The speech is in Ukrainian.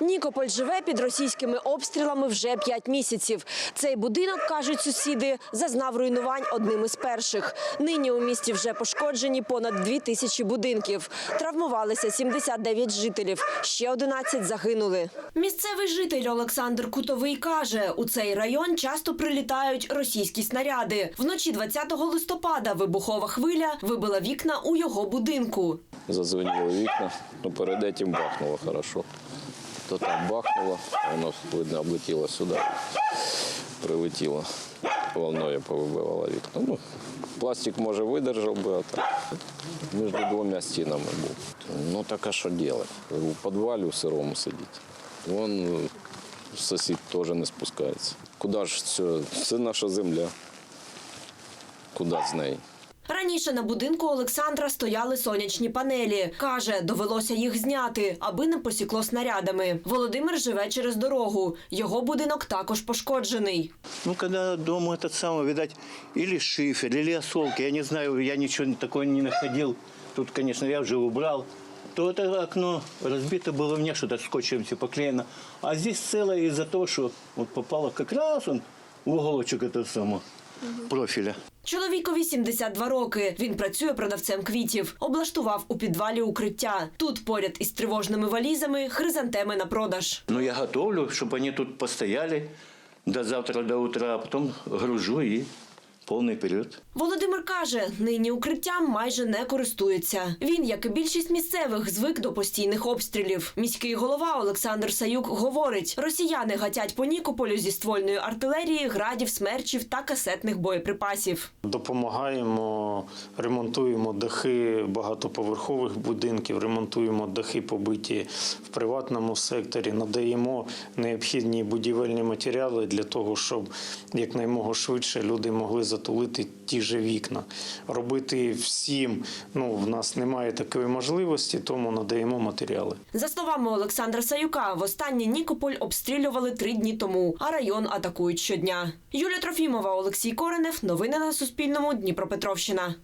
Нікополь живе під російськими обстрілами вже п'ять місяців. Цей будинок, кажуть сусіди, зазнав руйнувань одним із перших. Нині у місті вже пошкоджені понад дві тисячі будинків. Травмувалися 79 жителів, ще 11 загинули. Місцевий житель Олександр Кутовий каже, у цей район часто прилітають російські снаряди. Вночі 20 листопада вибухова хвиля вибила вікна у його будинку. Зазвонили вікна, ну перед этим бахнуло хорошо. То там бахнуло, воно, видно, облетіло сюди, прилетіло. Волною повибивало вікна. Ну, пластик, може, видержав би, а так між двома стінами був. Ну так а що робити? У підвалі у сирому сидіти. Вон е, сусід теж не спускається. Куди ж це? Це наша земля. Куди з неї? Раніше на будинку Олександра стояли сонячні панелі. Каже, довелося їх зняти, аби не посікло снарядами. Володимир живе через дорогу. Його будинок також пошкоджений. Ну, когда дом этот самый, видать, или шифер, или осколки, я не знаю, я ничего такого не находил. Тут, конечно, я уже убрал. То это окно разбито было мне, что-то скотчем все поклеено. А здесь целое из-за того, что вот попало как раз он в уголочек этого самого профиля. Чоловікові 72 роки. Він працює продавцем квітів. Облаштував у підвалі укриття. Тут поряд із тривожними валізами хризантеми на продаж. Ну я готовлю, щоб вони тут постояли до завтра, до утра, а потом гружу и полный вперед. Володимир каже, нині укриттям майже не користується. Він, як і більшість місцевих, звик до постійних обстрілів. Міський голова Олександр Саюк говорить: росіяни гатять по Нікополю зі ствольної артилерії, градів, смерчів та касетних боєприпасів. Допомагаємо, ремонтуємо дахи багатоповерхових будинків, ремонтуємо дахи побиті в приватному секторі, надаємо необхідні будівельні матеріали для того, щоб якнаймога швидше люди могли затулити ті же вікна. Робити всім ну в нас немає такої можливості, тому надаємо матеріали. За словами Олександра Саюка, востаннє Нікополь обстрілювали три дні тому, а район атакують щодня. Юлія Трофімова, Олексій Коренев. Новини на Суспільному. Дніпропетровщина.